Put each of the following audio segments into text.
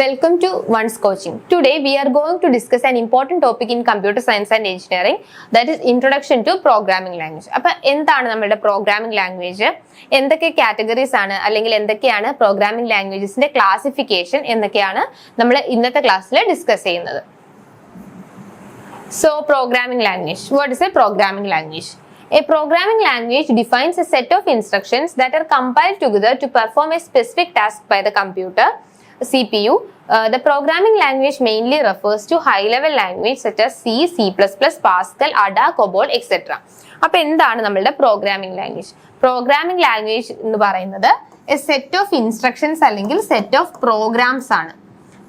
Welcome to One's Coaching. Today we are going to discuss an important topic in computer science and engineering that is introduction to programming language. അപ്പൊ എന്താണ് നമ്മുടെ programming language എന്തൊക്കെ categories ആണ് അല്ലെങ്കിൽ എന്തൊക്കെയാണ് programming ലാംഗ്വേജസിന്റെ classification എന്നൊക്കെയാണ് നമ്മൾ ഇന്നത്തെ ക്ലാസ്സിൽ ഡിസ്കസ് ചെയ്യുന്നത് So programming language. What is a programming language? A programming language defines a set of instructions that are compiled together to perform a specific task by the computer, C P U the programming language mainly refers to high level language setter C C plus plus Pascal Ada COBOL etcetera അപ്പൊ എന്താണ് നമ്മളുടെ programming language programming language എന്ന് പറയുന്നത് set of instructions അല്ലെങ്കിൽ set of programs ആണ്.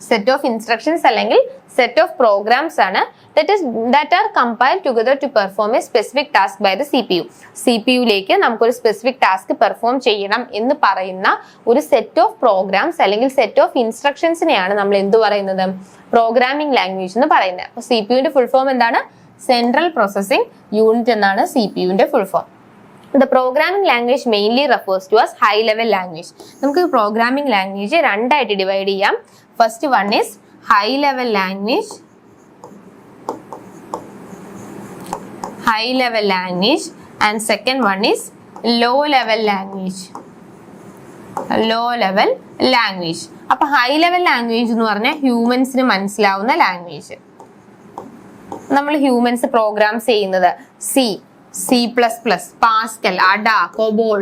Set of instructions അല്ലെങ്കിൽ set of programs ആണ്. That is that are compile together to perform a specific task by the C P U C P യുയിലേക്ക് നമുക്കൊരു specific task perform ചെയ്യണം എന്ന് പറയുന്ന ഒരു set of programs അല്ലെങ്കിൽ set of ഇൻസ്ട്രക്ഷൻസിനെയാണ് നമ്മൾ എന്ത് പറയുന്നത്? പ്രോഗ്രാമിംഗ് ലാംഗ്വേജ് എന്ന് പറയുന്നത്. അപ്പോൾ സി പി യുവിന്റെ ഫുൾ ഫോം എന്താണ്? സെൻട്രൽ പ്രോസസ്സിംഗ് യൂണിറ്റ് എന്നാണ് C P യുവിന്റെ full form the programming language mainly refers to as high level language നമുക്ക് പ്രോഗ്രാമിംഗ് ലാംഗ്വേജ് രണ്ടായിട്ട് ഡിവൈഡ് ചെയ്യാം. First one is high level language high level language and second one is low level language low level language അപ്പൊ high level language എന്ന് പറഞ്ഞാൽ ഹ്യൂമൻസിന് മനസ്സിലാവുന്ന language നമ്മൾ humans programs ചെയ്യുന്നത്. C C plus plus Pascal Ada COBOL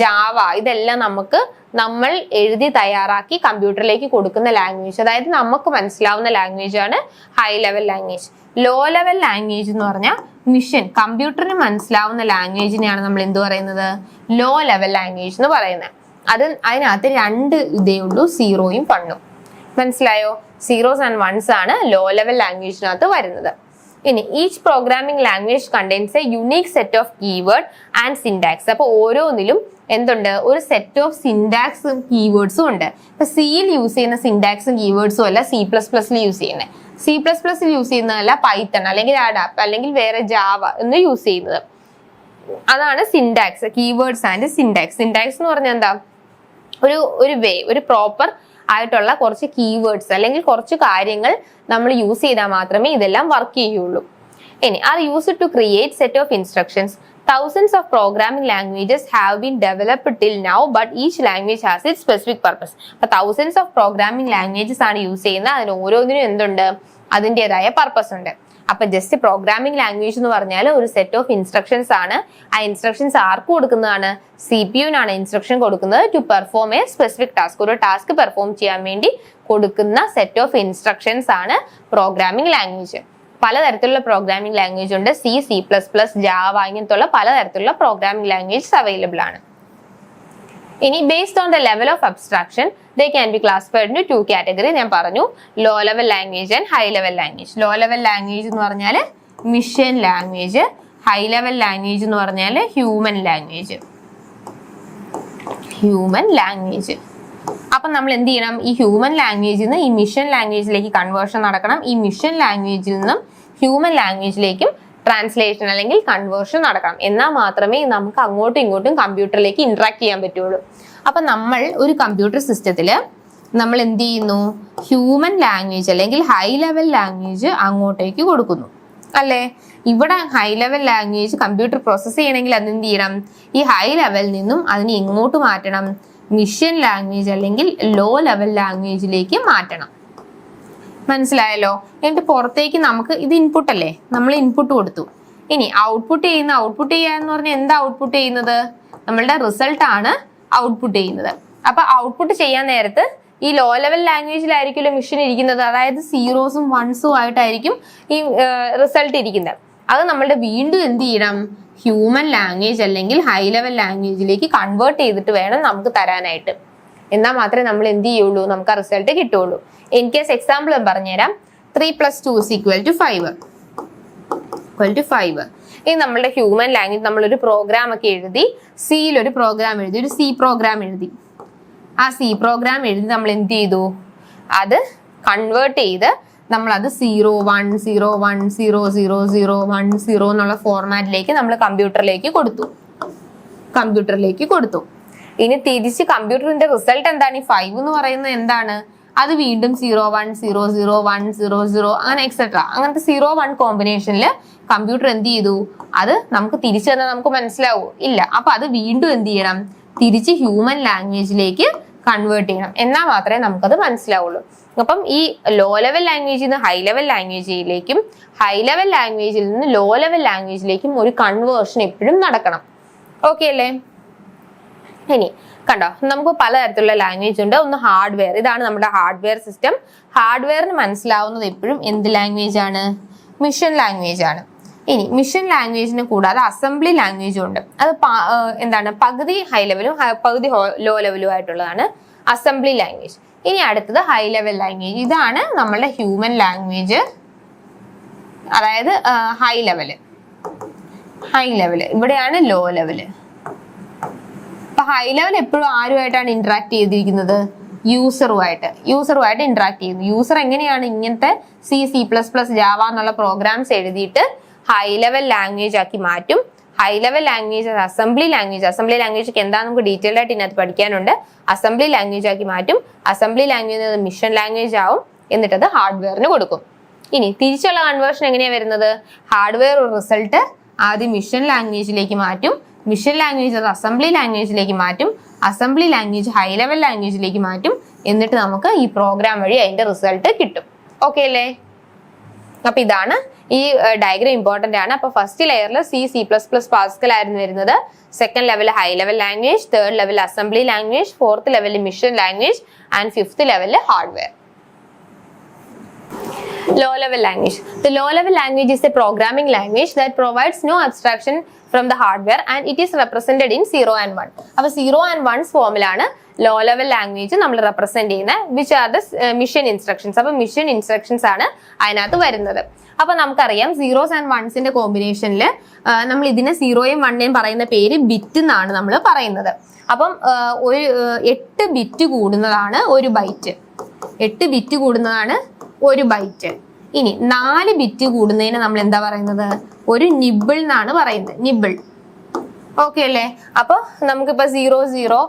Java ഇതെല്ലാം നമുക്ക് നമ്മൾ എഴുതി തയ്യാറാക്കി കമ്പ്യൂട്ടറിലേക്ക് കൊടുക്കുന്ന ലാംഗ്വേജ് അതായത് നമുക്ക് മനസ്സിലാവുന്ന ലാംഗ്വേജ് ആണ് high level language low level language എന്ന് പറഞ്ഞാൽ മിഷൻ കമ്പ്യൂട്ടറിന് മനസ്സിലാവുന്ന ലാംഗ്വേജിനെയാണ് നമ്മൾ എന്ത് പറയുന്നത്? ലോ ലെവൽ ലാംഗ്വേജ് എന്ന് പറയുന്നത്. അത് അതിനകത്ത് രണ്ട് ഇതേ ഉള്ളൂ സീറോയും വണ്ണും മനസ്സിലായോ? സീറോസ് ആൻഡ് വൺസ് ആണ് ലോ ലെവൽ ലാംഗ്വേജിനകത്ത് വരുന്നത്. ഇനി each programming language contains a unique set of keyword and syntax അപ്പോൾ ഓരോന്നിലും എന്തുണ്ട്? ഒരു സെറ്റ് ഓഫ് സിൻഡാക്സും കീവേഡ്സും ഉണ്ട്. ഇപ്പൊ സിയിൽ യൂസ് ചെയ്യുന്ന സിൻഡാക്സും കീവേഡ്സും അല്ല സി പ്ലസ് പ്ലസിൽ യൂസ് ചെയ്യുന്നത് സി പ്ലസ് പ്ലസിൽ യൂസ് ചെയ്യുന്നതല്ല പൈത്തൺ അല്ലെങ്കിൽ ആഡാപ്പ് അല്ലെങ്കിൽ വേറെ ജാവ എന്ന് യൂസ് ചെയ്യുന്നത്. അതാണ് syntax keywords and syntax syntax എന്ന് പറഞ്ഞാൽ എന്താ? ഒരു ഒരു വേ ഒരു പ്രോപ്പർ ആയിട്ടുള്ള കുറച്ച് കീവേഡ്സ് അല്ലെങ്കിൽ കുറച്ച് കാര്യങ്ങൾ നമ്മൾ യൂസ് ചെയ്താൽ മാത്രമേ ഇതെല്ലാം വർക്ക് ചെയ്യുള്ളൂ. ഇനി are use to create set of instructions thousands of programming languages have been developed till now but each language has its specific purpose അപ്പൊ thousands of programming languages ആണ് യൂസ് ചെയ്യുന്നത്. അതിന് ഓരോന്നിനും എന്തുണ്ട്? അതിന്റെതായ പർപ്പസ് ഉണ്ട്. അപ്പൊ ജസ്റ്റ് പ്രോഗ്രാമിംഗ് ലാംഗ്വേജ് എന്ന് പറഞ്ഞാൽ ഒരു സെറ്റ് ഓഫ് ഇൻസ്ട്രക്ഷൻസ് ആണ്. ആ ഇൻസ്ട്രക്ഷൻസ് ആർക്ക് കൊടുക്കുന്നതാണ്? സി പി യുനാണ് ഇൻസ്ട്രക്ഷൻ കൊടുക്കുന്നത് to perform a specific task ഒരു ടാസ്ക് പെർഫോം ചെയ്യാൻ വേണ്ടി കൊടുക്കുന്ന സെറ്റ് ഓഫ് ഇൻസ്ട്രക്ഷൻസ് ആണ് പ്രോഗ്രാമിംഗ് ലാംഗ്വേജ് പലതരത്തിലുള്ള പ്രോഗ്രാമിംഗ് ലാംഗ്വേജ് ഉണ്ട്. C C plus plus Java ഇങ്ങനത്തുള്ള പലതരത്തിലുള്ള പ്രോഗ്രാമിംഗ് ലാംഗ്വേജസ് അവൈലബിൾ ആണ്. ഇനി based on the level of abstraction they can be classified in two category ഞാൻ പറഞ്ഞു low level language and high level language low level language എന്ന് പറഞ്ഞാൽ machine language high level language എന്ന് പറഞ്ഞാൽ human language human language അപ്പം നമ്മൾ എന്ത് ചെയ്യണം? ഈ ഹ്യൂമൻ ലാംഗ്വേജിൽ നിന്ന് ഈ മിഷൻ ലാംഗ്വേജിലേക്ക് കൺവേർഷൻ നടക്കണം. ഈ മിഷൻ ലാംഗ്വേജിൽ നിന്നും ഹ്യൂമൻ ലാംഗ്വേജിലേക്കും ട്രാൻസ്ലേഷൻ അല്ലെങ്കിൽ കൺവേർഷൻ നടക്കണം. എന്നാൽ മാത്രമേ നമുക്ക് അങ്ങോട്ടും ഇങ്ങോട്ടും കമ്പ്യൂട്ടറിലേക്ക് ഇൻട്രാക്ട് ചെയ്യാൻ പറ്റുള്ളൂ. അപ്പം നമ്മൾ ഒരു കമ്പ്യൂട്ടർ സിസ്റ്റത്തിൽ നമ്മൾ എന്ത് ചെയ്യുന്നു? ഹ്യൂമൻ ലാംഗ്വേജ് അല്ലെങ്കിൽ ഹൈ ലെവൽ ലാംഗ്വേജ് അങ്ങോട്ടേക്ക് കൊടുക്കുന്നു. അല്ലേ? ഇവിടെ high level language computer process ചെയ്യണമെങ്കിൽ എന്ത് ചെയ്യണം? ഈ ഹൈ ലെവലിൽ നിന്നും അതിനെ ഇങ്ങോട്ട് മാറ്റണം. മിഷ്യൻ ലാംഗ്വേജ് അല്ലെങ്കിൽ ലോ ലെവൽ ലാംഗ്വേജിലേക്ക് മാറ്റണം. മനസ്സിലായല്ലോ? എന്നിട്ട് പുറത്തേക്ക് നമുക്ക് ഇത് ഇൻപുട്ട് അല്ലേ? നമ്മൾ ഇൻപുട്ട് കൊടുത്തു. ഇനി ഔട്ട്പുട്ട് ചെയ്യുന്ന ഔട്ട്പുട്ട് ചെയ്യുക എന്ന് പറഞ്ഞാൽ എന്താ ഔട്ട്പുട്ട് ചെയ്യുന്നത്? നമ്മളുടെ റിസൾട്ട് ആണ് ഔട്ട്പുട്ട് ചെയ്യുന്നത്. അപ്പൊ ഔട്ട്പുട്ട് ചെയ്യാൻ നേരത്ത് ഈ ലോ ലെവൽ ലാംഗ്വേജിലായിരിക്കുമല്ലോ മിഷൻ ഇരിക്കുന്നത്. അതായത് സീറോസും വൺസും ആയിട്ടായിരിക്കും ഈ റിസൾട്ട് ഇരിക്കുന്നത്. അത് നമ്മളുടെ വീണ്ടും എന്ത് ചെയ്യണം? ഹ്യൂമൻ ലാംഗ്വേജ് അല്ലെങ്കിൽ ഹൈ ലെവൽ ലാംഗ്വേജിലേക്ക് കൺവേർട്ട് ചെയ്തിട്ട് വേണം നമുക്ക് തരാനായിട്ട്. എന്നാൽ മാത്രമേ നമ്മൾ എന്ത് ചെയ്യുള്ളൂ? നമുക്ക് ആ റിസൾട്ട് കിട്ടുള്ളൂ. ഇൻ കേസ് എക്സാമ്പിൾ ഞാൻ പറഞ്ഞുതരാം. Three plus two is equal to five equal to five ഇനി നമ്മളുടെ ഹ്യൂമൻ ലാംഗ്വേജ് നമ്മളൊരു പ്രോഗ്രാം ഒക്കെ എഴുതി സിയിൽ ഒരു പ്രോഗ്രാം എഴുതി ഒരു സി പ്രോഗ്രാം എഴുതി. ആ സി പ്രോഗ്രാം എഴുതി നമ്മൾ എന്ത് ചെയ്തു? അത് കൺവേർട്ട് ചെയ്ത് നമ്മൾ അത് zero one zero one zero zero zero one zero എന്നുള്ള ഫോർമാറ്റിലേക്ക് നമ്മൾ കമ്പ്യൂട്ടറിലേക്ക് കൊടുത്തു. കമ്പ്യൂട്ടറിലേക്ക് കൊടുത്തു. ഇനി തിരിച്ച് കമ്പ്യൂട്ടറിന്റെ റിസൾട്ട് എന്താണ്? ഈ ഫൈവ് എന്ന് പറയുന്നത് എന്താണ്? അത് വീണ്ടും zero one zero zero one zero zero അങ്ങനെ എക്സെട്ര അങ്ങനത്തെ സീറോ വൺ കോമ്പിനേഷനിൽ കമ്പ്യൂട്ടർ എന്ത് ചെയ്തു? അത് നമുക്ക് തിരിച്ചു തന്നാൽ നമുക്ക് മനസ്സിലാവൂ? ഇല്ല. അപ്പൊ അത് വീണ്ടും എന്ത് ചെയ്യണം? തിരിച്ച് ഹ്യൂമൻ ലാംഗ്വേജിലേക്ക് കൺവേർട്ട് ചെയ്യണം. എന്നാൽ മാത്രമേ നമുക്കത് മനസ്സിലാവുള്ളൂ. അപ്പം ഈ ലോ ലെവൽ ലാംഗ്വേജിൽ നിന്ന് ഹൈ ലെവൽ ലാംഗ്വേജിലേക്കും ഹൈ ലെവൽ ലാംഗ്വേജിൽ നിന്ന് ലോ ലെവൽ ലാംഗ്വേജിലേക്കും ഒരു കൺവേർഷൻ എപ്പോഴും നടക്കണം. ഓക്കെ അല്ലേ? ഇനി കണ്ടോ നമുക്ക് പലതരത്തിലുള്ള ലാംഗ്വേജ് ഉണ്ട്. ഒന്ന് ഹാർഡ്വെയർ ഇതാണ് നമ്മുടെ ഹാർഡ്വെയർ സിസ്റ്റം ഹാർഡ്വെയറിന് മനസ്സിലാവുന്നത് എപ്പോഴും എന്ത് ലാംഗ്വേജ് ആണ്? മിഷൻ ലാംഗ്വേജ് ആണ്. ഇനി മിഷൻ ലാംഗ്വേജിന് കൂടാതെ അസംബ്ലി ലാംഗ്വേജും ഉണ്ട്. അത് എന്താണ്? പകുതി ഹൈ ലെവലും പകുതി ലോ ലെവലും ആയിട്ടുള്ളതാണ് അസംബ്ലി ലാംഗ്വേജ് ഇനി അടുത്തത് ഹൈ ലെവൽ ലാംഗ്വേജ് ഇതാണ് നമ്മളുടെ ഹ്യൂമൻ ലാംഗ്വേജ് അതായത് ഹൈ ലെവൽ ഹൈ ലെവൽ ഇവിടെയാണ് ലോ ലെവൽ ഹൈ ലെവൽ എപ്പോഴും ആരുമായിട്ടാണ് ഇന്ററാക്ട് ചെയ്തിരിക്കുന്നത്? യൂസറുമായിട്ട് യൂസറുമായിട്ട് ഇന്ററാക്ട് ചെയ്യുന്നു. യൂസർ എങ്ങനെയാണ് ഇങ്ങനത്തെ C C plus plus Java എന്നുള്ള പ്രോഗ്രാംസ് എഴുതിയിട്ട് ഹൈ ലെവൽ ലാംഗ്വേജ് ആക്കി മാറ്റും? High level language assembly language assembly language എന്താ നമുക്ക് ഡീറ്റെയിൽഡ് ആയിട്ട് ഇതിനകത്ത് പഠിക്കാനുണ്ട്. അസംബ്ലി ലാംഗ്വേജ് ആക്കി മാറ്റും. അസംബ്ലി ലാംഗ്വേജ് മിഷൻ ലാംഗ്വേജ് ആവും. എന്നിട്ട് അത് ഹാർഡ്വെയറിന് കൊടുക്കും. ഇനി തിരിച്ചുള്ള കൺവേർഷൻ എങ്ങനെയാണ് വരുന്നത്? ഹാർഡ്വെയർ റിസൾട്ട് ആദ്യം മിഷൻ ലാംഗ്വേജിലേക്ക് മാറ്റും. മിഷൻ ലാംഗ്വേജ് അത് അസംബ്ലി ലാംഗ്വേജിലേക്ക് മാറ്റും അസംബ്ലി ലാംഗ്വേജ് ഹൈ ലെവൽ ലാംഗ്വേജിലേക്ക് മാറ്റും എന്നിട്ട് നമുക്ക് ഈ പ്രോഗ്രാം വഴി അതിന്റെ റിസൾട്ട് കിട്ടും. ഓക്കെ അല്ലേ? അപ്പൊ ഇതാണ് ഈ ഡയഗ്രം ഇമ്പോർട്ടന്റ് ആണ്. അപ്പൊ ഫസ്റ്റ് ലെയറിൽ C C plus plus Pascal ആയിരുന്നു വരുന്നത്. Second level high level language third level assembly language fourth level machine language and fifth level hardware low level language the low level language is a programming language that provides no abstraction from the hardware and it is represented in 0 and 1 അപ്പൊ zero and ones ഫോമിലാണ് low level language നമ്മൾ represent ചെയ്യുന്നത് which are the machine instructions അപ്പൊ machine instructions ആണ് അതിനകത്ത് വരുന്നത്. അപ്പൊ നമുക്കറിയാം സീറോസ് ആൻഡ് വൺസിന്റെ കോമ്പിനേഷനിൽ നമ്മൾ ഇതിനെ സീറോയും വണ്ണേയും പറയുന്ന പേര് ബിറ്റ് എന്നാണ് നമ്മൾ പറയുന്നത്. അപ്പം ആ, ഒരു ആ, എട്ട് ബിറ്റ് കൂടുന്നതാണ് ഒരു ബൈറ്റ് എട്ട് ബിറ്റ് കൂടുന്നതാണ് ഒരു ബൈറ്റ് ഇനി നാല് ബിറ്റ് കൂടുന്നതിന് നമ്മൾ എന്താ പറയുന്നത്? ഒരു നിബിൾ എന്നാണ് പറയുന്നത്. നിബിൾ. ഓക്കെ അല്ലേ? അപ്പോൾ നമുക്കിപ്പോൾ zero zero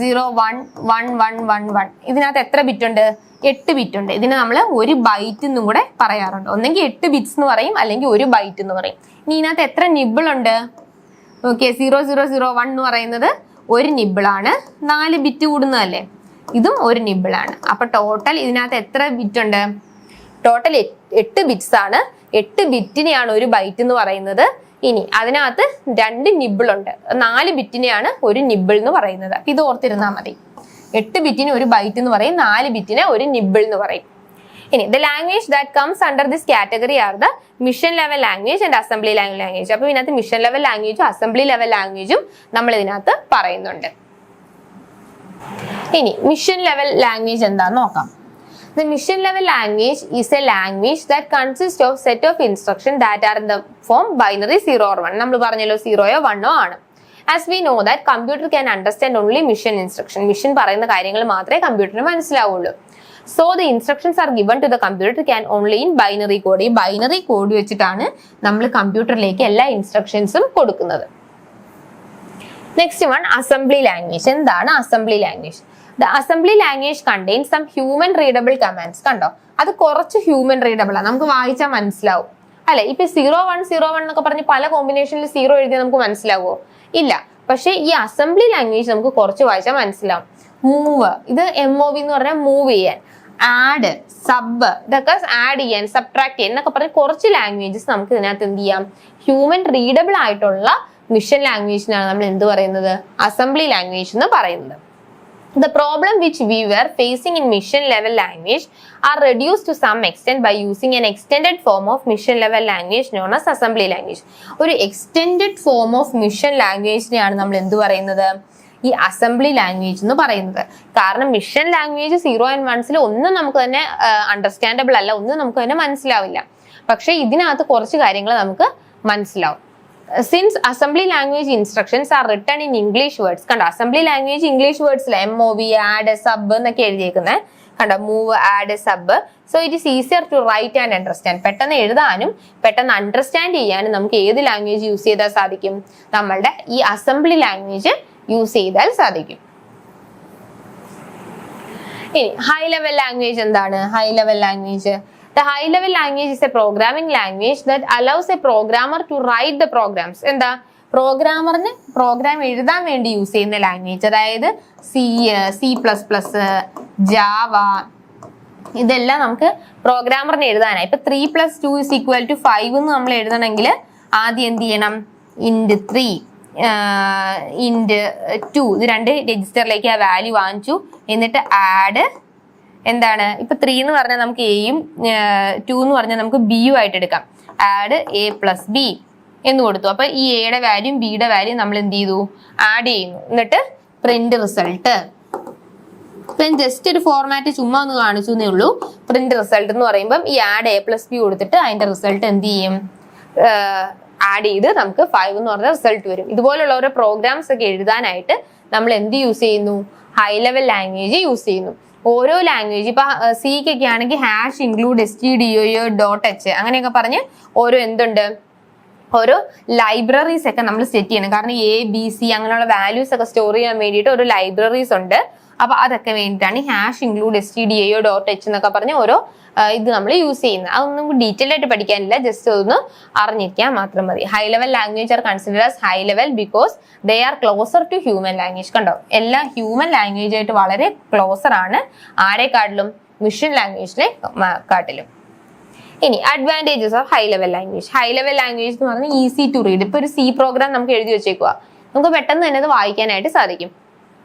zero one one one one one ഇതിനകത്ത് എത്ര ബിറ്റ് ഉണ്ട്? എട്ട് ബിറ്റ് ഉണ്ട്. ഇതിന് നമ്മൾ ഒരു ബൈറ്റ് എന്നും കൂടെ പറയാറുണ്ട്. ഒന്നെങ്കിൽ എട്ട് ബിറ്റ്സ് എന്ന് പറയും അല്ലെങ്കിൽ ഒരു ബൈറ്റ് എന്ന് പറയും. ഇനി ഇതിനകത്ത് എത്ര നിബിൾ ഉണ്ട്? Okay zero zero zero one എന്ന് പറയുന്നത് ഒരു നിബിളാണ് നാല് ബിറ്റ് കൂടുന്നതല്ലേ? ഇതും ഒരു നിബിളാണ് അപ്പൊ ടോട്ടൽ ഇതിനകത്ത് എത്ര ബിറ്റ് ഉണ്ട്? ടോട്ടൽ എട്ട് ബിറ്റ്സ് ആണ്. എട്ട് ബിറ്റിനെയാണ് ഒരു ബൈറ്റ് എന്ന് പറയുന്നത്. ഇനി അതിനകത്ത് രണ്ട് നിബിൾ ഉണ്ട്. നാല് ബിറ്റിനെയാണ് ഒരു നിബിൾ എന്ന് പറയുന്നത്. ഇത് ഓർത്തിരുന്നാൽ മതി. എട്ട് ബിറ്റിന് ഒരു ബൈറ്റ് എന്ന് പറയും നാല് ബിറ്റിന് ഒരു നിബിൾ എന്ന് പറയും. ഇനി the language that comes under this category are the machine level language and assembly language അപ്പൊ ഇതിനകത്ത് മിഷൻ ലെവൽ ലാംഗ്വേജും അസംബ്ലി ലെവൽ ലാംഗ്വേജും നമ്മൾ ഇതിനകത്ത് പറയുന്നുണ്ട്. ഇനി മിഷൻ ലെവൽ ലാംഗ്വേജ് എന്താന്ന് നോക്കാം. The machine level language is a language that consist of set of instruction that are in the form binary zero or one നമ്മൾ പറഞ്ഞല്ലോ സീറോയോ വണ്ണോ ആണ്. As we know that computer can understand only machine instruction machine പറയുന്ന കാര്യങ്ങൾ മാത്രമേ കമ്പ്യൂട്ടറിന് മനസ്സിലാവുള്ളൂ. So the instructions are given to the computer can only in binary code ഈ ബൈനറി കോഡ് വെച്ചിട്ടാണ് നമ്മൾ കമ്പ്യൂട്ടറിലേക്ക് എല്ലാ ഇൻസ്ട്രക്ഷൻസും കൊടുക്കുന്നത്. നെക്സ്റ്റ് വൺ അസംബ്ലി ലാംഗ്വേജ് എന്താണ് assembly language the assembly language contain some human readable commands കണ്ടോ? അത് കുറച്ച് ഹ്യൂമൻ റീഡബിൾ ആണ് നമുക്ക് വായിച്ചാൽ മനസ്സിലാവും. അല്ലെ? ഇപ്പൊ സീറോ വൺ സീറോ വൺ എന്നൊക്കെ പറഞ്ഞ് പല കോമ്പിനേഷനിൽ സീറോ എഴുതിയാൽ നമുക്ക് മനസ്സിലാവുമോ ഇല്ല. പക്ഷെ ഈ അസംബ്ലി ലാംഗ്വേജ് നമുക്ക് കുറച്ച് വായിച്ചാൽ മനസ്സിലാവും. മൂവ് ഇത് എം ഒ വി എന്ന് പറഞ്ഞാൽ മൂവ് ചെയ്യാൻ. ആഡ് സബ് ഇതൊക്കെ ആഡ് ചെയ്യാൻ സബ്ട്രാക്ട് ചെയ്യാൻ എന്നൊക്കെ പറഞ്ഞ് കുറച്ച് ലാംഗ്വേജസ് നമുക്ക് ഇതിനകത്ത് എന്ത് ചെയ്യാം? ഹ്യൂമൻ റീഡബിൾ ആയിട്ടുള്ള മിഷൻ ലാംഗ്വേജിനാണ് നമ്മൾ എന്ത് പറയുന്നത്? അസംബ്ലി ലാംഗ്വേജ് എന്ന് പറയുന്നത്. The problem which we were facing in mission level language are reduced to some extent by using an extended form of mission level language known as assembly language. ഒരു extended form of mission ലാംഗ്വേജിനെയാണ് നമ്മൾ എന്ത് പറയുന്നത് ഈ assembly language എന്ന് പറയുന്നത് കാരണം machine language zero and വൺസിൽ ഒന്നും നമുക്ക് തന്നെ അണ്ടർസ്റ്റാൻഡബിൾ അല്ല ഒന്നും നമുക്ക് തന്നെ മനസ്സിലാവില്ല പക്ഷെ ഇതിനകത്ത് കുറച്ച് കാര്യങ്ങൾ നമുക്ക് മനസ്സിലാവും since assembly language instructions are written in English words കണ്ടോ? Assembly language English വേർഡ്സിൽ M O V add sub എന്നൊക്കെ എഴുതിയേക്കുന്നത് കണ്ടോ? Move add sub so it is easier to write and understand പെട്ടെന്ന് എഴുതാനും പെട്ടെന്ന് അണ്ടർസ്റ്റാൻഡ് ചെയ്യാനും നമുക്ക് ഏത് ലാംഗ്വേജ് യൂസ് ചെയ്താൽ സാധിക്കും? നമ്മളുടെ ഈ അസംബ്ലി ലാംഗ്വേജ് യൂസ് ചെയ്താൽ സാധിക്കും. ഇനി ഹൈ ലെവൽ ലാംഗ്വേജ് എന്താണ്? High level language the high level language is a programming language that allows a programmer to write the programs എന്താ? പ്രോഗ്രാമറിന് പ്രോഗ്രാം എഴുതാൻ വേണ്ടി യൂസ് ചെയ്യുന്ന ലാംഗ്വേജ് അതായത് C C plus plus Java ഇതെല്ലാം നമുക്ക് പ്രോഗ്രാമറിന് എഴുതാനായി. ഇപ്പൊ three plus two is equal to five എന്ന് നമ്മൾ എഴുതണമെങ്കിൽ ആദ്യം എന്ത് ചെയ്യണം? ഇൻഡ് ത്രീ ഇൻഡ് ടു ഇത് രണ്ട് രജിസ്റ്ററിലേക്ക് ആ വാല്യൂ വാങ്ങിച്ചു. എന്നിട്ട് ആഡ് എന്താണ്? ഇപ്പൊ ത്രീ എന്ന് പറഞ്ഞാൽ നമുക്ക് എയും ടു എന്ന് പറഞ്ഞാൽ നമുക്ക് ബിയും ആയിട്ട് എടുക്കാം. ആഡ് എ പ്ലസ് ബി എന്ന് കൊടുത്തു. അപ്പൊ ഈ എയുടെ വാല്യൂം ബിയുടെ വാല്യൂം നമ്മൾ എന്ത് ചെയ്തു? ആഡ് ചെയ്യുന്നു. എന്നിട്ട് പ്രിന്റ് റിസൾട്ട് ഇപ്പം ജസ്റ്റ് ഒരു ഫോർമാറ്റ് ചുമ്മാ ഒന്ന് കാണിച്ചു എന്നേ ഉള്ളൂ. പ്രിന്റ് റിസൾട്ട് എന്ന് പറയുമ്പം ഈ ആഡ് എ പ്ലസ് ബി കൊടുത്തിട്ട് അതിന്റെ റിസൾട്ട് എന്ത് ചെയ്യും? ആഡ് ചെയ്ത് നമുക്ക് ഫൈവ് എന്ന് പറഞ്ഞ റിസൾട്ട് വരും. ഇതുപോലുള്ള ഓരോ പ്രോഗ്രാംസ് ഒക്കെ എഴുതാനായിട്ട് നമ്മൾ എന്ത് യൂസ് ചെയ്യുന്നു? ഹൈ ലെവൽ ലാംഗ്വേജ് യൂസ് ചെയ്യുന്നു. ഓരോ ലാംഗ്വേജ് ഇപ്പൊ സിക്കൊക്കെ ആണെങ്കിൽ hash include S T D O dot H അങ്ങനെയൊക്കെ പറഞ്ഞ് ഓരോ എന്തുണ്ട്? ഓരോ ലൈബ്രറീസ് ഒക്കെ നമ്മൾ സെറ്റ് ചെയ്യണം. കാരണം എ ബി സി അങ്ങനെയുള്ള വാല്യൂസ് ഒക്കെ സ്റ്റോർ ചെയ്യാൻ വേണ്ടിയിട്ട് ഒരു ലൈബ്രറീസ് ഉണ്ട്. അപ്പൊ അതൊക്കെ വേണ്ടിയിട്ടാണ് hash include S T D എയോ dot H എന്നൊക്കെ പറഞ്ഞ് ഓരോ ഇത് നമ്മൾ യൂസ് ചെയ്യുന്നത്. അതൊന്നും ഡീറ്റെയിൽ ആയിട്ട് പഠിക്കാനില്ല. ജസ്റ്റ് ഒന്ന് അറിഞ്ഞിരിക്കാൻ മാത്രം മതി. High level language are consider as high level because they are closer to human language കണ്ടോ? എല്ലാം ഹ്യൂമൻ ലാംഗ്വേജ് ആയിട്ട് വളരെ ക്ലോസർ ആണ് ആരെക്കാട്ടിലും മിഷൻ ലാംഗ്വേജിനെ കാട്ടിലും. ഇനി advantages of high level language high level language എന്ന് പറഞ്ഞാൽ ഈസി ടു റീഡ് ഇപ്പൊ ഒരു സി പ്രോഗ്രാം നമുക്ക് എഴുതി വെച്ചേക്കുക നമുക്ക് പെട്ടെന്ന് തന്നെ അത് വായിക്കാനായിട്ട് സാധിക്കും.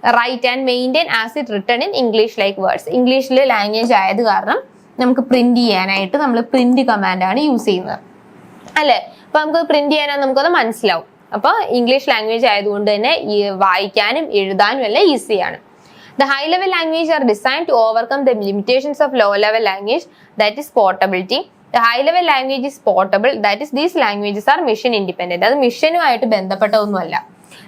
Write and maintain as it written in English like words ഇംഗ്ലീഷിൽ ലാംഗ്വേജ് ആയത് കാരണം നമുക്ക് പ്രിന്റ് ചെയ്യാനായിട്ട് നമ്മൾ പ്രിന്റ് കമാൻഡ് ആണ് യൂസ് ചെയ്യുന്നത്. അല്ലേ? അപ്പോൾ നമുക്ക് പ്രിന്റ് ചെയ്യാനാ നമുക്കത് മനസ്സിലാവും. അപ്പോൾ ഇംഗ്ലീഷ് ലാംഗ്വേജ് ആയതുകൊണ്ട് തന്നെ ഈ വായിക്കാനും എഴുതാനും എല്ലാം ഈസിയാണ് the high level language are design to overcome the limitations of low level language that is portability the high level language is portable that is these languages are machine independent അത് മിഷനുമായിട്ട് ബന്ധപ്പെട്ട ഒന്നുമല്ല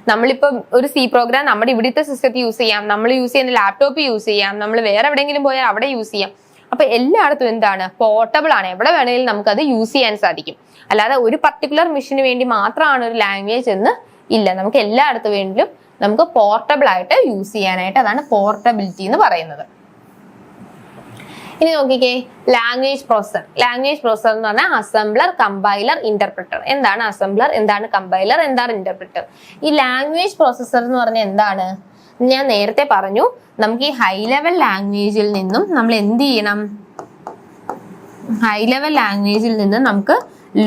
നമ്മളിപ്പോ ഒരു സി പ്രോഗ്രാം നമ്മുടെ ഇവിടുത്തെ സിസ്റ്റത്തിൽ use ചെയ്യാം. നമ്മൾ യൂസ് ചെയ്യുന്ന ലാപ്ടോപ്പ് യൂസ് ചെയ്യാം. നമ്മൾ വേറെ എവിടെയെങ്കിലും പോയാൽ അവിടെ യൂസ് ചെയ്യാം. അപ്പൊ എല്ലായിടത്തും എന്താണ്? പോർട്ടബിൾ ആണ്. എവിടെ വേണമെങ്കിലും നമുക്കത് യൂസ് ചെയ്യാൻ സാധിക്കും. അല്ലാതെ ഒരു പർട്ടിക്കുലർ മിഷന് വേണ്ടി മാത്രമാണ് ഒരു ലാംഗ്വേജ് എന്ന് ഇല്ല. നമുക്ക് എല്ലായിടത്തു വേണ്ടിയും നമുക്ക് പോർട്ടബിൾ ആയിട്ട് യൂസ് ചെയ്യാനായിട്ട് അതാണ് പോർട്ടബിലിറ്റി എന്ന് പറയുന്നത്. ഇനി നോക്കിക്കേ. ലാംഗ്വേജ് പ്രോസസർ ലാംഗ്വേജ് പ്രോസസർ എന്ന് പറഞ്ഞാൽ അസംബ്ലർ കമ്പൈലർ ഇന്റർപ്രിറ്റർ എന്താണ് അസംബ്ലർ എന്താണ് കമ്പൈലർ എന്താണ് ഇന്റർപ്രിറ്റർ ഈ ലാംഗ്വേജ് പ്രോസസർ എന്ന് പറഞ്ഞാൽ എന്താണ്? ഞാൻ നേരത്തെ പറഞ്ഞു നമുക്ക് ഈ ഹൈ ലെവൽ ലാംഗ്വേജിൽ നിന്നും നമ്മൾ എന്ത് ചെയ്യണം? ഹൈ ലെവൽ ലാംഗ്വേജിൽ നിന്ന് നമുക്ക്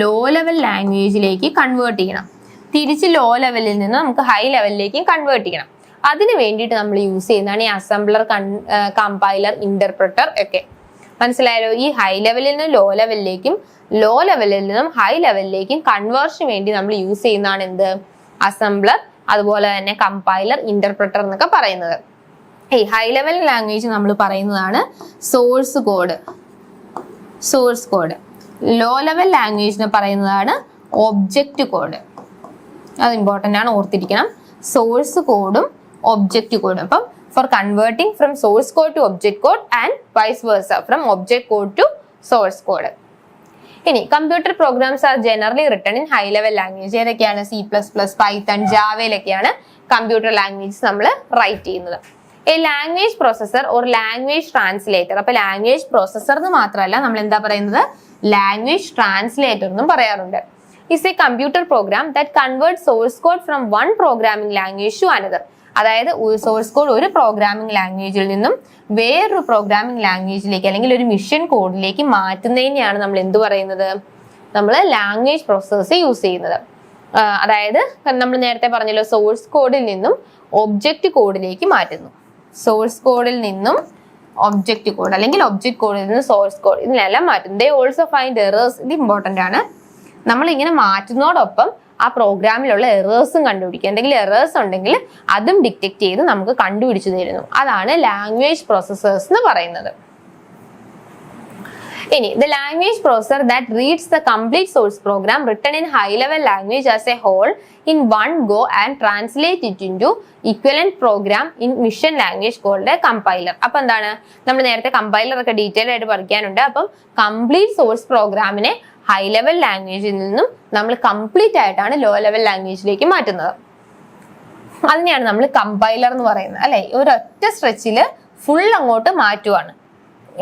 ലോ ലെവൽ ലാംഗ്വേജിലേക്ക് കൺവേർട്ട് ചെയ്യണം. തിരിച്ച് ലോ ലെവലിൽ നിന്ന് നമുക്ക് ഹൈ ലെവലിലേക്കും കൺവേർട്ട് ചെയ്യണം. അതിന് വേണ്ടിയിട്ട് നമ്മൾ യൂസ് ചെയ്യുന്നതാണ് ഈ അസംബ്ലർ കമ്പൈലർ ഇന്റർപ്രിറ്റർ ഒക്കെ. മനസ്സിലായല്ലോ? ഈ ഹൈ ലെവലിൽ നിന്നും ലോ ലെവലിലേക്കും ലോ ലെവലിൽ നിന്നും ഹൈ ലെവലിലേക്കും കൺവേർഷന് വേണ്ടി നമ്മൾ യൂസ് ചെയ്യുന്നതാണ് എന്ത്? അസംബ്ലർ അതുപോലെ തന്നെ കമ്പൈലർ ഇന്റർപ്രിറ്റർ എന്നൊക്കെ പറയുന്നത്. ഈ ഹൈ ലെവൽ ലാംഗ്വേജ് നമ്മൾ പറയുന്നതാണ് source code source code low level ലാംഗ്വേജിന് പറയുന്നതാണ് ഒബ്ജക്റ്റ് കോഡ് അത് ഇമ്പോർട്ടന്റ് ആണ് ഓർത്തിരിക്കണം. സോഴ്സ് കോഡും ഒബ്ജക്റ്റ് കോഡും അപ്പം for converting from source code to object code and vice versa from object code to source code. ഇനി computer programs are generally written in high level language ഏതൊക്കെയാണ്? C plus plus Python ജാവയിലൊക്കെയാണ് computer language നമ്മൾ write ചെയ്യുന്നത്. A language processor or language translator അപ്പൊ language processor എന്ന് മാത്രമല്ല നമ്മൾ എന്താ പറയുന്നത്? ലാംഗ്വേജ് ട്രാൻസ്ലേറ്റർ എന്നും പറയാറുണ്ട്. Is a computer program that convert source code from one programming language to another അതായത് സോഴ്സ് കോഡ് ഒരു പ്രോഗ്രാമിംഗ് ലാംഗ്വേജിൽ നിന്നും വേറൊരു പ്രോഗ്രാമിംഗ് ലാംഗ്വേജിലേക്ക് അല്ലെങ്കിൽ ഒരു മിഷൻ കോഡിലേക്ക് മാറ്റുന്നതിനെയാണ് നമ്മൾ എന്ത് പറയുന്നത്? നമ്മൾ ലാംഗ്വേജ് പ്രോസസ്സ് യൂസ് ചെയ്യുന്നത്. അതായത് നമ്മൾ നേരത്തെ പറഞ്ഞല്ലോ സോഴ്സ് കോഡിൽ നിന്നും ഒബ്ജക്റ്റ് കോഡിലേക്ക് മാറ്റുന്നു. സോഴ്സ് കോഡിൽ നിന്നും ഒബ്ജക്റ്റ് കോഡ് അല്ലെങ്കിൽ ഒബ്ജക്റ്റ് കോഡിൽ നിന്ന് സോഴ്സ് കോഡ് ഇതിനെല്ലാം മാറ്റും ദേ ഓൾസോ ഫൈൻഡ് എറേഴ്സ് ഇത് ഇമ്പോർട്ടന്റ് ആണ്. നമ്മൾ ഇങ്ങനെ മാറ്റുന്നതോടൊപ്പം ആ പ്രോഗ്രാമിലുള്ള എറേഴ്സും കണ്ടുപിടിക്കുക. എന്തെങ്കിലും എറേഴ്സ് ഉണ്ടെങ്കിൽ അതും ഡിറ്റക്ട് ചെയ്ത് നമുക്ക് കണ്ടുപിടിച്ചു തരുന്നു. അതാണ് ലാംഗ്വേജ് പ്രോസസ്സേഴ്സ് എന്ന് പറയുന്നത്. ഇനി the language processor that reads the complete source program written in high level language as a whole in one go and translate it into equivalent program in machine language called compiler അപ്പൊ എന്താണ്? നമ്മൾ നേരത്തെ compiler ഒക്കെ detail ആയിട്ട് പഠിക്കാനുണ്ട്. അപ്പം complete source പ്രോഗ്രാമിനെ high level ലാംഗ്വേജിൽ നിന്നും നമ്മൾ കംപ്ലീറ്റ് ആയിട്ടാണ് ലോ ലെവൽ ലാംഗ്വേജിലേക്ക് മാറ്റുന്നത്. അതിനെയാണ് നമ്മൾ കമ്പൈലർ എന്ന് പറയുന്നത്. അല്ലെ? ഒരൊറ്റ സ്ട്രെച്ചിൽ ഫുൾ അങ്ങോട്ട് മാറ്റുവാണ്.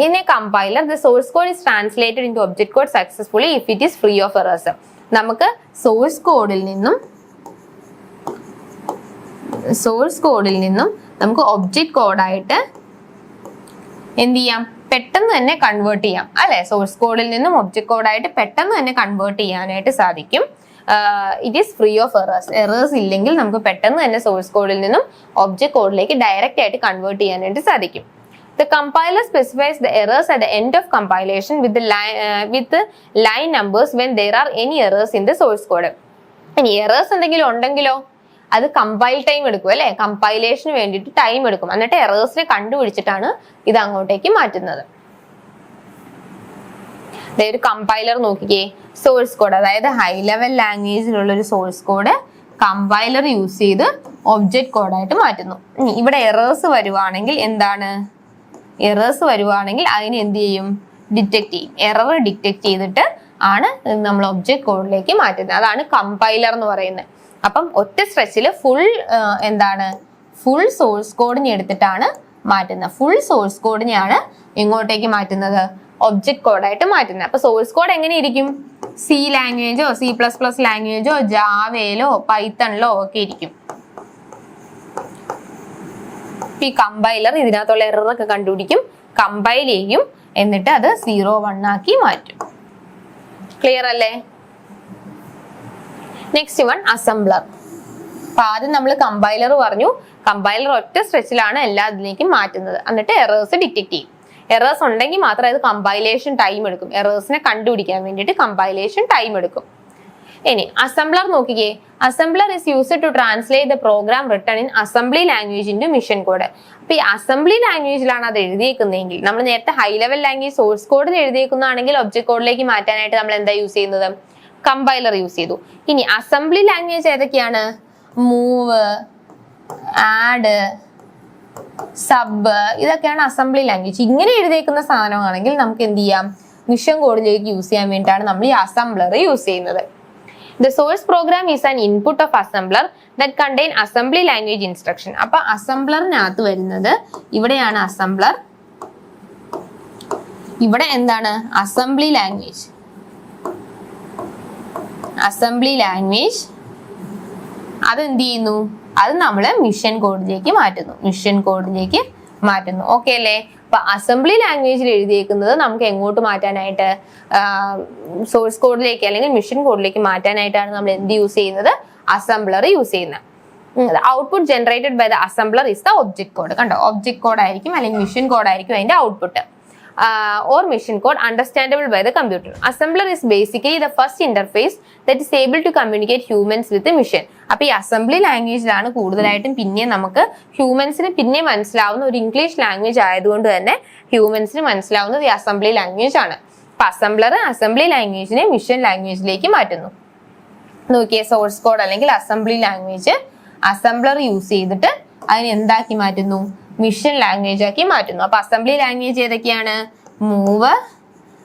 In a compiler the source code is translated into object code successfully if it is free of errors നമുക്ക് സോഴ്സ് കോഡിൽ നിന്നും സോഴ്സ് കോഡിൽ നിന്നും നമുക്ക് ഒബ്ജക്റ്റ് കോഡായിട്ട് എന്ത് ചെയ്യാം? പെട്ടെന്ന് തന്നെ കൺവേർട്ട് ചെയ്യാം. അല്ലെ? സോഴ്സ് കോഡിൽ നിന്നും ഒബ്ജക്ട് കോഡായിട്ട് പെട്ടെന്ന് തന്നെ കൺവേർട്ട് ചെയ്യാനായിട്ട് സാധിക്കും. It is free of errors errors ഇല്ലെങ്കിൽ നമുക്ക് പെട്ടെന്ന് തന്നെ സോഴ്സ് കോഡിൽ നിന്നും ഒബ്ജക്ട് കോഡിലേക്ക് ഡയറക്റ്റ് ആയിട്ട് കൺവേർട്ട് ചെയ്യാനായിട്ട് സാധിക്കും. The compiler specifies the errors at the end of compilation with the line numbers when there are any errors in the source code. ഇനി എറേഴ്സ് എന്തെങ്കിലും ഉണ്ടെങ്കിലോ? അത് കമ്പൈൽ ടൈം എടുക്കും അല്ലെ? കമ്പൈലേഷന് വേണ്ടിയിട്ട് ടൈം എടുക്കും. എന്നിട്ട് എറേഴ്സിനെ കണ്ടുപിടിച്ചിട്ടാണ് ഇത് അങ്ങോട്ടേക്ക് മാറ്റുന്നത്. അതായത് ഒരു കമ്പൈലർ നോക്കിക്കേ. സോഴ്സ് കോഡ് അതായത് ഹൈ ലെവൽ ലാംഗ്വേജിലുള്ള ഒരു സോഴ്സ് കോഡ് കമ്പൈലർ യൂസ് ചെയ്ത് ഒബ്ജക്റ്റ് കോഡായിട്ട് മാറ്റുന്നു. ഇവിടെ എറേഴ്സ് വരുവാണെങ്കിൽ എന്താണ്? എറേഴ്സ് വരുവാണെങ്കിൽ അതിനെ എന്ത് ചെയ്യും? ഡിറ്റക്ട് ചെയ്യും. എറർ ഡിറ്റക്ട് ചെയ്തിട്ട് ആണ് നമ്മൾ ഒബ്ജക്റ്റ് കോഡിലേക്ക് മാറ്റുന്നത്. അതാണ് കമ്പൈലർ എന്ന് പറയുന്നത്. അപ്പം ഒറ്റ സ്ട്രെച്ചിൽ ഫുൾ എന്താണ് ഫുൾ സോഴ്സ് കോഡിനെ എടുത്തിട്ടാണ് മാറ്റുന്നത്. ഫുൾ സോഴ്സ് കോഡിനെയാണ് എങ്ങോട്ടേക്ക് മാറ്റുന്നത്. ഒബ്ജക്ട് കോഡായിട്ട് മാറ്റുന്നത്. അപ്പൊ സോഴ്സ് കോഡ് എങ്ങനെ ഇരിക്കും? സി ലാംഗ്വേജോ സി പ്ലസ് പ്ലസ് ലാംഗ്വേജോ ജാവയിലോ പൈത്തണിലോ ഒക്കെ ഇരിക്കും. ഈ കമ്പൈലർ ഇതിനകത്തുള്ള എററൊക്കെ കണ്ടുപിടിക്കും. കമ്പൈൽ ചെയ്യും. എന്നിട്ട് അത് സീറോ വൺ ആക്കി മാറ്റും. ക്ലിയർ അല്ലേ? നെക്സ്റ്റ് വൺ അസംബ്ലർ അപ്പൊ ആദ്യം നമ്മൾ കമ്പൈലർ പറഞ്ഞു. കമ്പൈലർ ഒറ്റ സ്ട്രെച്ചിലാണ് എല്ലാ ഇതിലേക്കും മാറ്റുന്നത്. എന്നിട്ട് എറേഴ്സ് ഡിറ്റക്ട് ചെയ്യും. എറേഴ്സ് ഉണ്ടെങ്കിൽ മാത്രമേ അത് കമ്പൈലേഷൻ ടൈം എടുക്കും. എറേഴ്സിനെ കണ്ടുപിടിക്കാൻ വേണ്ടിയിട്ട് കമ്പൈലേഷൻ ടൈം എടുക്കും. ഇനി അസംബ്ലർ നോക്കിക്കേ. Assembler is used to translate the program written in assembly ലാംഗ്വേജിന്റെ machine code അപ്പൊ ഈ അസംബ്ലി ലാംഗ്വേജിലാണ് അത് എഴുതിയേക്കുന്നതെങ്കിൽ നമ്മൾ നേരത്തെ ഹൈ ലെവൽ ലാംഗ്വേജ് സോഴ്സ് കോഡിൽ എഴുതിയേക്കുന്നതാണെങ്കിൽ ഒബ്ജക്ട് കോഡിലേക്ക് മാറ്റാനായിട്ട് നമ്മൾ എന്താ യൂസ് ചെയ്യുന്നത്? കമ്പൈലർ യൂസ് ചെയ്തു. ഇനി അസംബ്ലി ലാംഗ്വേജ് ഏതൊക്കെയാണ്? മൂവ് ആഡ് സബ് ഇതൊക്കെയാണ് അസംബ്ലി ലാംഗ്വേജ് ഇങ്ങനെ എഴുതിയേക്കുന്ന സാധനമാണെങ്കിൽ നമുക്ക് എന്ത് ചെയ്യാം? മിഷൻ കോഡിലേക്ക് യൂസ് ചെയ്യാൻ വേണ്ടിയിട്ടാണ് നമ്മൾ ഈ അസംബ്ലർ യൂസ് ചെയ്യുന്നത്. The source program is an input of assembler that contain assembly language instruction അപ്പൊ അസംബ്ലറിനകത്ത് വരുന്നത് ഇവിടെയാണ് അസംബ്ലർ ഇവിടെ എന്താണ്? അസംബ്ലി ലാംഗ്വേജ് അസംബ്ലി ലാംഗ്വേജ് അതെന്ത് ചെയ്യുന്നു അത് നമ്മൾ മിഷൻ കോഡിലേക്ക് മാറ്റുന്നു. മിഷൻ കോഡിലേക്ക് മാറ്റുന്നു. ഓക്കെ അല്ലേ? അപ്പൊ അസംബ്ലി ലാംഗ്വേജിൽ എഴുതിയേക്കുന്നത് നമുക്ക് എങ്ങോട്ട് മാറ്റാനായിട്ട് സോഴ്സ് കോഡിലേക്ക് അല്ലെങ്കിൽ മിഷൻ കോഡിലേക്ക് മാറ്റാനായിട്ടാണ് നമ്മൾ എന്ത് യൂസ് ചെയ്യുന്നത്? അസംബ്ലർ യൂസ് ചെയ്യുന്നത് output generated by the assembler is the object code കണ്ടോ? ഒബ്ജക്ട് കോഡ് ആയിരിക്കും അല്ലെങ്കിൽ മിഷൻ കോഡ് ആയിരിക്കും അതിന്റെ output or machine code understandable by the computer assembler is basically the first interface that is able to communicate humans with machine അപ്പൊ ഈ assembly ലാംഗ്വേജിലാണ് കൂടുതലായിട്ടും പിന്നെ നമുക്ക് ഹ്യൂമൻസിന് പിന്നെ മനസ്സിലാവുന്ന ഒരു ഇംഗ്ലീഷ് ലാംഗ്വേജ് ആയതുകൊണ്ട് തന്നെ ഹ്യൂമൻസിന് മനസ്സിലാവുന്നത് ഈ അസംബ്ലി ലാംഗ്വേജ് ആണ്. അപ്പൊ അസംബ്ലർ അസംബ്ലി ലാംഗ്വേജിനെ മിഷൻ ലാംഗ്വേജിലേക്ക് മാറ്റുന്നു. നോക്കിയ സോഴ്സ് കോഡ് അല്ലെങ്കിൽ അസംബ്ലി ലാംഗ്വേജ് അസംബ്ലർ യൂസ് ചെയ്തിട്ട് അതിനെ എന്താക്കി മാറ്റുന്നു? മിഷൻ ലാംഗ്വേജ് ആക്കി മാറ്റുന്നു. അപ്പൊ അസംബ്ലി ലാംഗ്വേജ് ഏതൊക്കെയാണ്? Move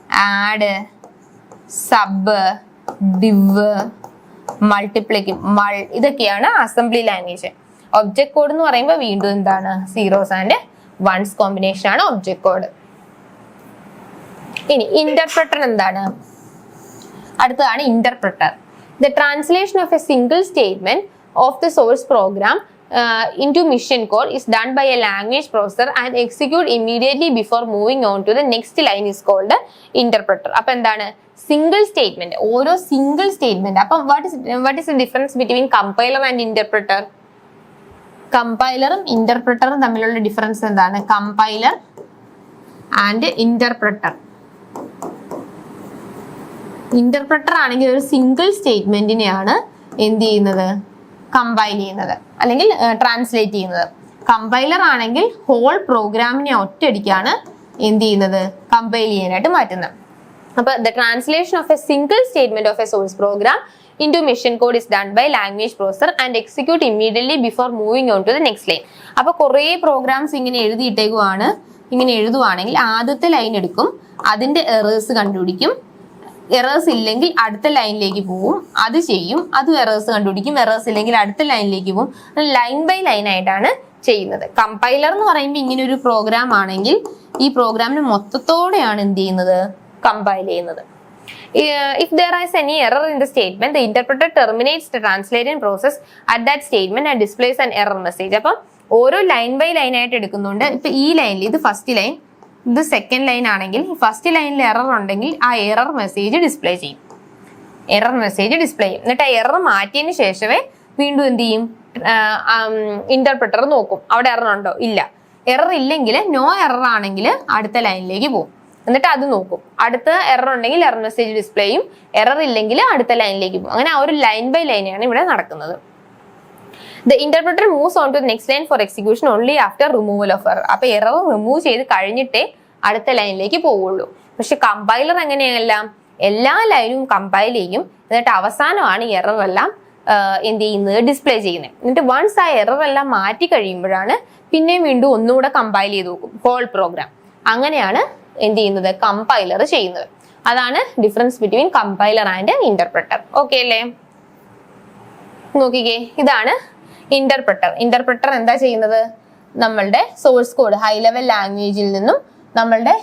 add sub div multiply mul ഇതൊക്കെയാണ് അസംബ്ലി ലാംഗ്വേജ് ഒബ്ജക്ട് കോഡ് എന്ന് പറയുമ്പോൾ വീണ്ടും എന്താണ്? സീറോസ് ആൻഡ് വൺസ് കോമ്പിനേഷൻ ആണ് ഒബ്ജക്ട് കോഡ് ഇനി ഇന്റർപ്രട്ടർ എന്താണ്? അടുത്തതാണ് interpreter the translation of a single statement of the source program into mission code is done by a language processor and execute immediately before moving on to the next line is called interpreter. അപ്പൊ എന്താണ്? Single statement ഓരോ single statement അപ്പം what is what is the difference between compiler and interpreter കമ്പൈലറും ഇന്റർപ്രട്ടറും തമ്മിലുള്ള difference എന്താണ്? Compiler and interpreter interpreter ആണെങ്കിൽ ഒരു single സ്റ്റേറ്റ്മെന്റിനെയാണ് എന്ത് ചെയ്യുന്നത്? കമ്പൈൽ ചെയ്യുന്നത്. അല്ലെങ്കിൽ ട്രാൻസ്ലേറ്റ് ചെയ്യുന്നത്. കമ്പൈലർ ആണെങ്കിൽ ഹോൾ പ്രോഗ്രാമിനെ ഒറ്റയടിക്കാണ് എന്ത് ചെയ്യുന്നത്? കമ്പൈൽ ചെയ്യാനായിട്ട് മാറ്റുന്നത്. അപ്പൊ the translation of a single statement of a source program into machine code is done by language processor and execute immediately before moving on to the next line അപ്പൊ കുറേ programmes ഇങ്ങനെ എഴുതിയിട്ടേക്കുവാണ്. ഇങ്ങനെ എഴുതുവാണെങ്കിൽ ആദ്യത്തെ ലൈൻ എടുക്കും. അതിന്റെ എറേഴ്സ് കണ്ടുപിടിക്കും. Errors ഇല്ലെങ്കിൽ അടുത്ത ലൈനിലേക്ക് പോവും. അത് ചെയ്യും. അതും എറേഴ്സ് കണ്ടുപിടിക്കും. എറേഴ്സ് ഇല്ലെങ്കിൽ അടുത്ത ലൈനിലേക്ക് പോവും. ലൈൻ ബൈ ലൈൻ ആയിട്ടാണ് ചെയ്യുന്നത്. കമ്പൈലർ എന്ന് പറയുമ്പോൾ ഇങ്ങനെ ഒരു പ്രോഗ്രാം ആണെങ്കിൽ ഈ പ്രോഗ്രാമിന് മൊത്തത്തോടെയാണ് എന്ത് ചെയ്യുന്നത്? കമ്പൈൽ ചെയ്യുന്നത്. If there is any error in the statement the interpreter terminates the translation process at that statement and displays an error message. അപ്പം ഓരോ ലൈൻ ബൈ ലൈൻ ആയിട്ട് എടുക്കുന്നുണ്ട്. ഇപ്പൊ ഈ ലൈനിൽ ഇത് ഫസ്റ്റ് ലൈൻ ഇത് സെക്കൻഡ് ലൈൻ ആണെങ്കിൽ ഫസ്റ്റ് ലൈനിൽ എറർ ഉണ്ടെങ്കിൽ ആ എറർ മെസ്സേജ് ഡിസ്പ്ലേ ചെയ്യും. എറർ മെസ്സേജ് ഡിസ്പ്ലേ ചെയ്യും. എന്നിട്ട് എറർ മാറ്റിയതിന് ശേഷമേ വീണ്ടും എന്ത് ചെയ്യും? ഇന്റർപ്രിറ്റർ നോക്കും. അവിടെ എറർ ഉണ്ടോ? ഇല്ല. എറർ ഇല്ലെങ്കിൽ നോ എറർ ആണെങ്കിൽ അടുത്ത ലൈനിലേക്ക് പോകും. എന്നിട്ട് അത് നോക്കും. അടുത്ത എറർ ഉണ്ടെങ്കിൽ എറർ മെസ്സേജ് ഡിസ്പ്ലേ ചെയ്യും. എറർ ഇല്ലെങ്കിൽ അടുത്ത ലൈനിലേക്ക് പോകും. അങ്ങനെ ആ ഒരു ലൈൻ ബൈ ലൈനാണ് ഇവിടെ നടക്കുന്നത്. The interpreter moves on to next line for execution only after removal of error അപ്പൊ എറർ റിമൂവ് ചെയ്ത് കഴിഞ്ഞിട്ടേ അടുത്ത ലൈനിലേക്ക് പോവുള്ളൂ. പക്ഷെ കമ്പൈലർ എങ്ങനെയല്ല? എല്ലാ ലൈനും കമ്പൈൽ ചെയ്യും. എന്നിട്ട് അവസാനമാണ് എറർ എല്ലാം എന്ത് ചെയ്യുന്നത്? ഡിസ്പ്ലേ ചെയ്യുന്നത്. എന്നിട്ട് വൺസ് ആ എറർ എല്ലാം മാറ്റി കഴിയുമ്പോഴാണ് പിന്നെയും വീണ്ടും ഒന്നുകൂടെ കമ്പൈൽ ചെയ്ത് നോക്കും. ഹോൾ പ്രോഗ്രാം അങ്ങനെയാണ് എന്ത് ചെയ്യുന്നത്? കമ്പൈലർ ചെയ്യുന്നത്. അതാണ് difference between compiler and interpreter okay അല്ലേ? നോക്കിക്കേ. ഇതാണ് ഇന്റർപ്രറ്റർ ഇന്റർപ്രറ്റർ എന്താ ചെയ്യുന്നത്? നമ്മളുടെ സോഴ്സ് കോഡ് ഹൈ ലെവൽ ലാംഗ്വേജിൽ നിന്നും നമ്മളുടെ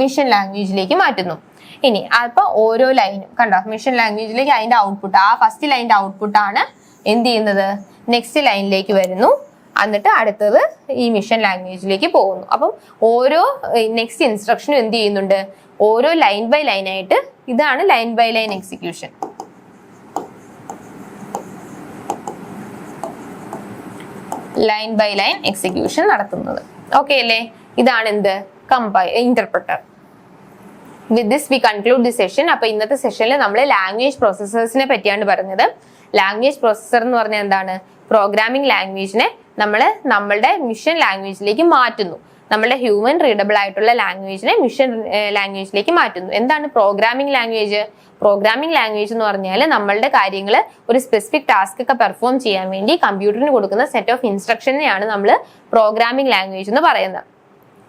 മിഷൻ ലാംഗ്വേജിലേക്ക് മാറ്റുന്നു. ഇനി അപ്പൊ ഓരോ ലൈനും കണ്ടോ? മിഷൻ ലാംഗ്വേജിലേക്ക് അതിന്റെ ഔട്ട്പുട്ട് ആ ഫസ്റ്റ് ലൈന്റെ ഔട്ട്പുട്ട് ആണ് എന്ത് ചെയ്യുന്നത്? നെക്സ്റ്റ് ലൈനിലേക്ക് വരുന്നു. എന്നിട്ട് അടുത്തത് ഈ മിഷൻ ലാംഗ്വേജിലേക്ക് പോകുന്നു. അപ്പം ഓരോ നെക്സ്റ്റ് ഇൻസ്ട്രക്ഷനും എന്ത് ചെയ്യുന്നുണ്ട്? ഓരോ ലൈൻ ബൈ ലൈൻ ആയിട്ട് ഇതാണ് line by line execution line by line execution നടത്തുന്നത്. ഓക്കെ അല്ലേ? ഇതാണ് എന്ത്? കമ്പൈ interpreter with this we conclude the session അപ്പൊ ഇന്നത്തെ സെഷനിൽ നമ്മൾ ലാംഗ്വേജ് പ്രോസസ്സേഴ്സിനെ പറ്റിയാണ് പറഞ്ഞത്. ലാംഗ്വേജ് പ്രോസസ്സർ എന്ന് പറഞ്ഞാൽ എന്താണ്? പ്രോഗ്രാമിംഗ് ലാംഗ്വേജിനെ നമ്മൾ നമ്മളുടെ മിഷൻ ലാംഗ്വേജിലേക്ക് മാറ്റുന്നു. നമ്മളുടെ ഹ്യൂമൻ റീഡബിൾ ആയിട്ടുള്ള ലാംഗ്വേജിനെ മിഷൻ ലാംഗ്വേജിലേക്ക് മാറ്റുന്നു. എന്താണ് പ്രോഗ്രാമിംഗ് ലാംഗ്വേജ് പ്രോഗ്രാമിംഗ് ലാംഗ്വേജ് എന്ന് പറഞ്ഞാൽ നമ്മളുടെ കാര്യങ്ങൾ ഒരു സ്പെസിഫിക് ടാസ്ക് ഒക്കെ പെർഫോം ചെയ്യാൻ വേണ്ടി കമ്പ്യൂട്ടറിന് കൊടുക്കുന്ന സെറ്റ് ഓഫ് ഇൻസ്ട്രക്ഷനെയാണ് നമ്മൾ പ്രോഗ്രാമിംഗ് ലാംഗ്വേജ് എന്ന് പറയുന്നത്.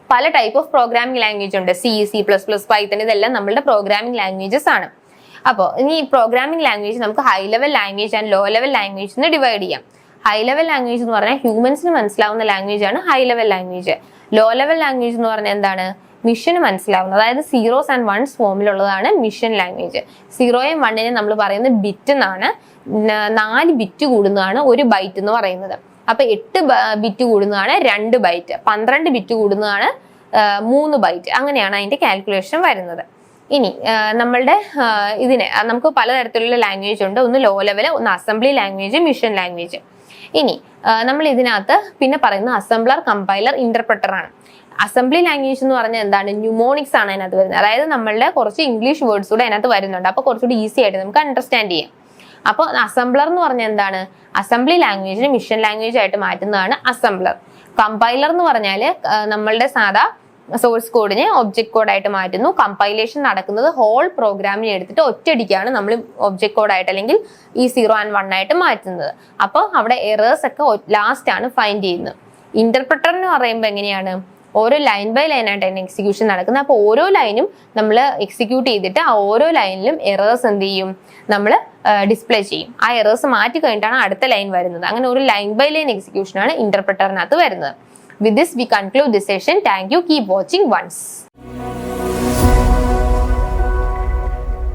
പല ടൈപ്പ് ഓഫ് പ്രോഗ്രാമിംഗ് ലാംഗ്വേജ് ഉണ്ട്. C C plus plus Python ഇതെല്ലാം നമ്മളുടെ പ്രോഗ്രാമിംഗ് ലാംഗ്വേജസ് ആണ്. അപ്പോൾ ഇനി പ്രോഗ്രാമിംഗ് ലാംഗ്വേജ് നമുക്ക് high level language and low level language എന്ന് ഡിവൈഡ് ചെയ്യാം. ഹൈ ലെവൽ ലാംഗ്വേജ് എന്ന് പറഞ്ഞാൽ ഹ്യൂമൻസിന് മനസ്സിലാവുന്ന ലാംഗ്വേജ് ആണ് high level language low level language എന്ന് പറഞ്ഞാൽ എന്താണ്? മിഷന് മനസ്സിലാവുന്നത്. അതായത് സീറോസ് ആൻഡ് വൺസ് ഫോമിലുള്ളതാണ് മിഷൻ ലാംഗ്വേജ് സീറോയും വണ്ണിനെ നമ്മൾ പറയുന്നത് ബിറ്റ് എന്നാണ് നാല് ബിറ്റ് കൂടുന്നതാണ് ഒരു ബൈറ്റ് എന്ന് പറയുന്നത്. അപ്പൊ എട്ട് ബിറ്റ് കൂടുന്നതാണ് രണ്ട് ബൈറ്റ് പന്ത്രണ്ട് ബിറ്റ് കൂടുന്നതാണ് മൂന്ന് ബൈറ്റ് അങ്ങനെയാണ് അതിന്റെ കാൽക്കുലേഷൻ വരുന്നത്. ഇനി നമ്മളുടെ ഇതിനെ നമുക്ക് പലതരത്തിലുള്ള ലാംഗ്വേജ് ഉണ്ട്. ഒന്ന് ലോ ലെവൽ ഒന്ന് അസംബ്ലി ലാംഗ്വേജ് മിഷൻ ലാംഗ്വേജ് ഇനി നമ്മൾ ഇതിനകത്ത് പിന്നെ പറയുന്നത് അസംബ്ലർ കമ്പൈലർ ഇന്റർപ്രട്ടർ ആണ്. അസംബ്ലി ലാംഗ്വേജ് എന്ന് പറഞ്ഞാൽ എന്താണ്? ന്യൂമോണിക്സ് ആണ് അതിനകത്ത് വരുന്നത്. അതായത് നമ്മളുടെ കുറച്ച് ഇംഗ്ലീഷ് വേർഡ്സ് കൂടെ അതിനകത്ത് വരുന്നുണ്ട്. അപ്പോൾ കുറച്ചുകൂടി ഈസി ആയിട്ട് നമുക്ക് അണ്ടർസ്റ്റാൻഡ് ചെയ്യാം. അപ്പോൾ അസംബ്ലർ എന്ന് പറഞ്ഞാൽ എന്താണ്? അസംബ്ലി ലാംഗ്വേജിന് മിഷൻ ലാംഗ്വേജ് ആയിട്ട് മാറ്റുന്നതാണ് അസംബ്ലർ കമ്പൈലർ എന്ന് പറഞ്ഞാൽ നമ്മളുടെ സാധാ സോഴ്സ് കോഡിനെ ഒബ്ജക്ട് കോഡായിട്ട് മാറ്റുന്നു. കമ്പൈലേഷൻ നടക്കുന്നത് ഹോൾ പ്രോഗ്രാമിനെ എടുത്തിട്ട് ഒറ്റയടിക്കാണ് നമ്മൾ ഒബ്ജക്ട് കോഡായിട്ട് അല്ലെങ്കിൽ ഈ സീറോ ആൻഡ് വൺ ആയിട്ട് മാറ്റുന്നത്. അപ്പോൾ അവിടെ എറേഴ്സ് ഒക്കെ ലാസ്റ്റ് ആണ് ഫൈൻഡ് ചെയ്യുന്നത്. ഇന്റർപ്രിറ്റർ എന്ന് പറയുമ്പോൾ എങ്ങനെയാണ്? ഓരോ ലൈൻ ബൈ ലൈൻ ആയിട്ടാണ് എക്സിക്യൂഷൻ നടക്കുന്നത്. അപ്പോൾ ഓരോ ലൈനും നമ്മൾ എക്സിക്യൂട്ട് ചെയ്തിട്ട് ആ ഓരോ ലൈനിലും എറേഴ്സ് എന്ത് ചെയ്യും? നമ്മൾ ഡിസ്പ്ലേ ചെയ്യും. ആ എറേഴ്സ് മാറ്റി കഴിഞ്ഞിട്ടാണ് അടുത്ത ലൈൻ വരുന്നത്. അങ്ങനെ ഒരു ലൈൻ ബൈ ലൈൻ എക്സിക്യൂഷനാണ് ഇന്റർപ്രിറ്ററിനകത്ത് വരുന്നത്. With this, we conclude this session. Thank you. Keep watching once.